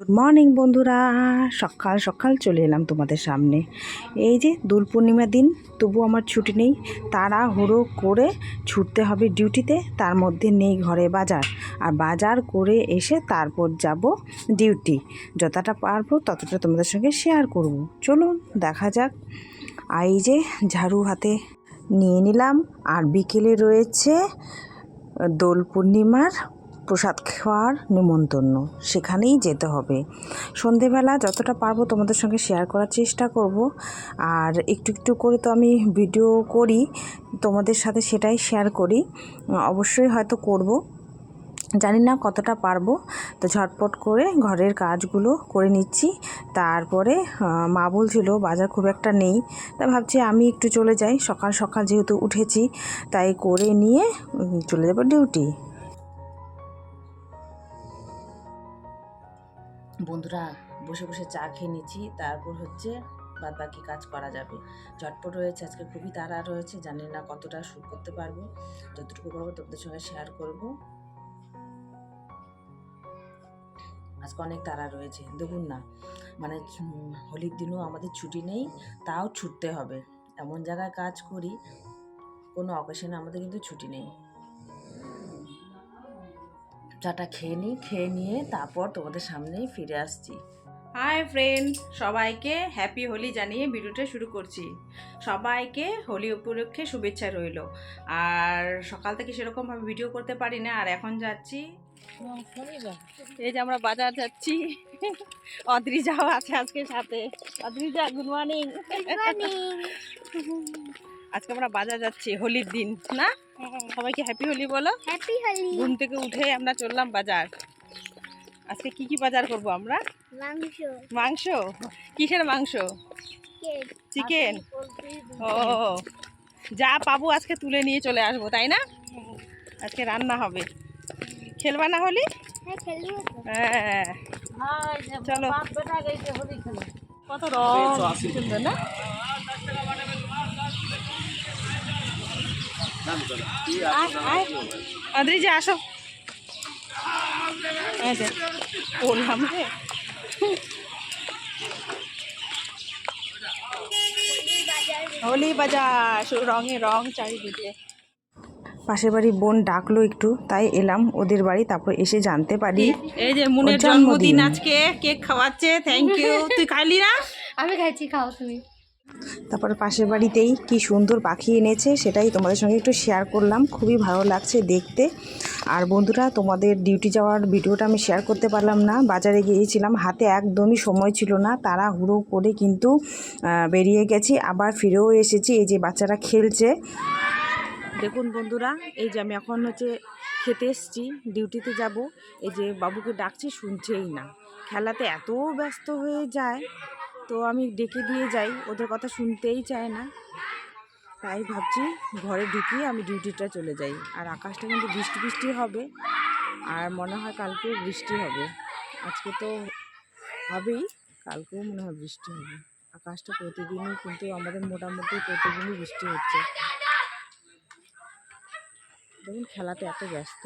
Good morning বন্ধুরা। সকাল সকাল চলে এলাম তোমাদের সামনে। এই যে দোল পূর্ণিমার দিন, তবু আমার ছুটি নেই। তারা হুড়ো করে ছুটতে হবে ডিউটিতে, তার মধ্যে নেই ঘরে বাজার। আর বাজার করে এসে তারপর যাব ডিউটি। যতটা পারব ততটা তোমাদের সঙ্গে শেয়ার করব। চলুন, দেখা যাক। এই যে ঝাড়ু হাতে নিয়ে নিলাম। আর বিকেলে রয়েছে দোল পূর্ণিমার প্রসাদ খাওয়ার নেমন্তন্ন। সেখানেই যেতে হবে। সন্ধেবেলা যতটা পারব তোমাদের সঙ্গে শেয়ার করার চেষ্টা করব। আর একটু একটু করে তো আমি ভিডিও করি, তোমাদের সাথে সেটাই শেয়ার করি। অবশ্যই হয়তো করব। জানি না কতটা পারব। তো ঝটপট করে ঘরের কাজগুলো করে নিচ্ছি। তারপরে মা বলছিল বাজার খুব একটা নেই। তা ভাবছি আমি একটু চলে যাই। সকাল সকাল যেহেতু উঠেছি, তাই করে নিয়ে চলে যাব ডিউটি বন্ধুরা, বসে বসে চা খেয়ে নিচ্ছি। তারপর হচ্ছে বাদ বাকি কাজ করা যাবে। ঝটপট রয়েছে আজকে খুবই তাড়া রয়েছে, জানি না কতটা শুট করতে পারব। যতটুকু পারব তোমাদের সঙ্গে শেয়ার করব। আজকে অনেক তারা রয়েছে, দেখুন না। মানে হোলির দিনও আমাদের ছুটি নেই, তাও ছুটতে হবে। এমন জায়গায় কাজ করি, কোনো অকেশনে আমাদের কিন্তু ছুটি নেই। চাটা খেয়ে নিই খেয়ে নিয়ে তারপর তোমাদের সামনেই ফিরে আসছি। হাই ফ্রেন্ড সবাইকে হ্যাপি হোলি জানিয়ে ভিডিওটা শুরু করছি। সবাইকে হোলি উপলক্ষে শুভেচ্ছা রইল। আর সকাল থেকে সেরকমভাবে ভিডিও করতে পারি না আর এখন যাচ্ছি। এই যে আমরা বাজার যাচ্ছি। অদ্রিজাও আছে আজকে সাথে। অদ্রিজা গুড মর্নিং আজকে আমরা বাজার যাচ্ছি হোলির দিন না? সবাইকে হ্যাপি হোলি বলো? হ্যাপি হোলি। ঘুম থেকে উঠে আমরা চললাম বাজার। আজকে কি কি বাজার করব আমরা? মাংস। মাংস? কিসের মাংস? চিকেন ও যা পাবো আজকে তুলে নিয়ে চলে আসব তাই না? আজকে রান্না হবে। খেলবা না হলি? হ্যাঁ হ্যাঁ। চলো। কত রং। সুন্দর না? আদ্রিজা আসো। এই যে, বললাম রে হোলি বাজার রঙে রং চারিদিকে। পাশের বাড়ি বোন ডাকলো একটু তাই এলাম ওদের বাড়ি তারপর এসে জানতে পারি এই যে মুনের জন্মদিন। জন্মদিন আজকে কেক খাওয়াচ্ছে থ্যাংক ইউ তুই খাইলি না? আমি খাইছি খাও তুমি। তারপর পাশের বাড়িতেই কি সুন্দর পাখি এনেছে সেটাই তোমাদের সঙ্গে একটু শেয়ার করলাম। খুবই ভালো লাগছে দেখতে। আর বন্ধুরা, তোমাদের ডিউটি যাওয়ার ভিডিওটা আমি শেয়ার করতে পারলাম না। বাজারে গিয়েছিলাম, হাতে একদমই সময় ছিল না। তারা হুড়ো করে কিন্তু বেরিয়ে গেছি। আবার ফিরেও এসেছি। এই যে বাচ্চারা খেলছে। দেখুন বন্ধুরা, এই যে আমি এখন হচ্ছে খেতে এসেছি ডিউটিতে যাব। এই যে বাবুকে ডাকছি, শুনছেই না। খেলাতে এত ব্যস্ত হয়ে যায়। তো আমি ডেকে দিয়ে যাই, ওদের কথা শুনতেই চায় না। তাই ভাবছি ঘরে ঢুকিয়ে আমি ডিউটিটা চলে যাই। আর আকাশটা কিন্তু বৃষ্টি বৃষ্টি হবে, আর মনে হয় কালকেও বৃষ্টি হবে। আজকে তো হবেই, কালকেও মনে হয় বৃষ্টি হবে। আকাশটা প্রতিদিনই কিন্তু আমাদের মোটামুটি প্রতিদিনই বৃষ্টি হচ্ছে। দেখুন, খেলাতে এত ব্যস্ত।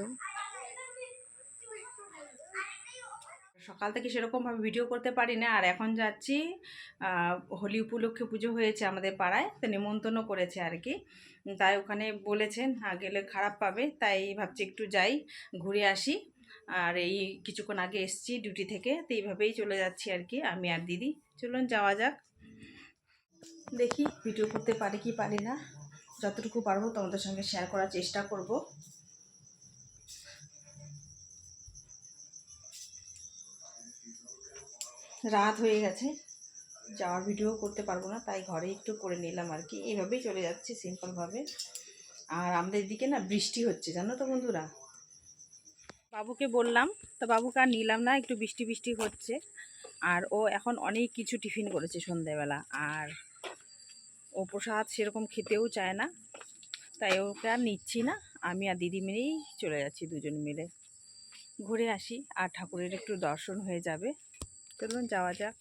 সকাল থেকে সেরকমভাবে ভিডিও করতে পারি না আর এখন যাচ্ছি হোলি উপলক্ষে পুজো হয়েছে আমাদের পাড়ায়, তো নিমন্ত্রণ করেছে আর কি। তাই ওখানে বলেছেন হ্যাঁ গেলে খারাপ পাবে, তাই ভাবছি একটু যাই, ঘুরে আসি। আর এই কিছুক্ষণ আগে এসছি ডিউটি থেকে, তো এইভাবেই চলে যাচ্ছি আর কি, আমি আর দিদি। চলুন, যাওয়া যাক। দেখি ভিডিও করতে পারি কি পারি না। যতটুকু পারব তোমাদের সঙ্গে শেয়ার করার চেষ্টা করব। রাত হয়ে গেছে। যাওয়ার ভিডিও করতে পারব না, তাই ঘরে একটু করে নিলাম আর কি। এইভাবেই চলে যাচ্ছি সিম্পলভাবে আর আমাদের এদিকে না বৃষ্টি হচ্ছে, জানো তো বন্ধুরা? বাবুকে বললাম, তো বাবুকে আর নিলাম না, একটু বৃষ্টি বৃষ্টি হচ্ছে। আর ও এখন অনেক কিছু টিফিন করেছে সন্ধ্যেবেলা আর ও প্রসাদ সেরকম খেতেও চায় না, তাই ওকে আর নিচ্ছি না। আমি আর দিদি মিলেই চলে যাচ্ছি দুজন মিলে। ঘুরে আসি, আর ঠাকুরের একটু দর্শন হয়ে যাবে। চলুন, যাওয়া যাক।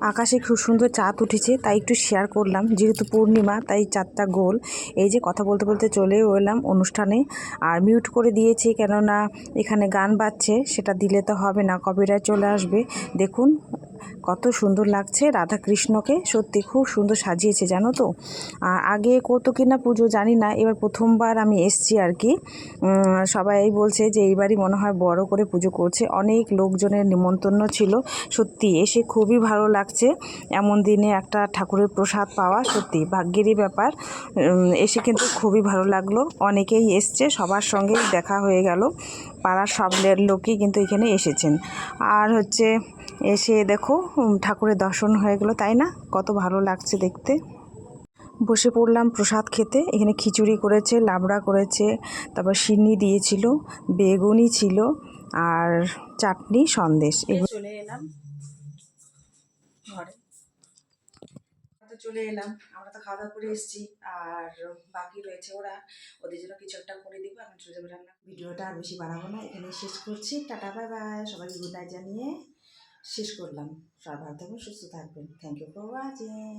আকাশে খুব সুন্দর চাঁদ উঠেছে, তাই একটু শেয়ার করলাম। যেহেতু পূর্ণিমা, তাই চাঁদটা গোল। এই যে কথা বলতে বলতে চলে এলাম অনুষ্ঠানে। আর মিউট করে দিয়েছি কেননা এখানে গান বাজছে, সেটা দিলে তো হবে না কপিরাইট চলে আসবে। দেখুন কত সুন্দর লাগছে রাধা কৃষ্ণকে সত্যি খুব সুন্দর সাজিয়েছে, জানো তো? আগে করতো কি না পুজো জানি না, এবার প্রথমবার আমি এসছি আর কি। সবাই বলছে যে এইবারই মনে হয় বড় করে পুজো করছে। অনেক লোকজনের নিমন্ত্রণ ছিল, সত্যি এসে খুবই ভালো লাগছে। এমন দিনে একটা ঠাকুরের প্রসাদ পাওয়া, সত্যি ভাগ্যেরই ব্যাপার। এসে কিন্তু খুবই ভালো লাগল। অনেকেই এসছে, সবার সঙ্গেই দেখা হয়ে গেল। পাড়ার সব লোকই কিন্তু এখানে এসেছেন। আর হচ্ছে এসে দেখো ঠাকুরের দর্শন হয়ে গেলো তাই না? কত ভালো লাগছে দেখতে। বসে পড়লাম প্রসাদ খেতে এখানে খিচুড়ি করেছে লাবড়া করেছে তারপর সিন্নি দিয়েছিল বেগুনি ছিল আর চাটনি সন্দেশ। এগুলো চলে এলাম ঘরে। তো চলে এলাম আমরা তো খাওয়া দাওয়া করে এসেছি আর বাকি রয়েছে ওরা ওদের জন্য কিছু একটা করে দিব আমি চলে যাব রান্না ভিডিওটা আর বেশি বাড়াবো না এখানে শেষ করছি টাটা বাই বাই সবাইকে গুড নাইট জানিয়ে। শেষ করলাম। সবাই ভালো থাকবেন সুস্থ থাকবেন। Thank you for watching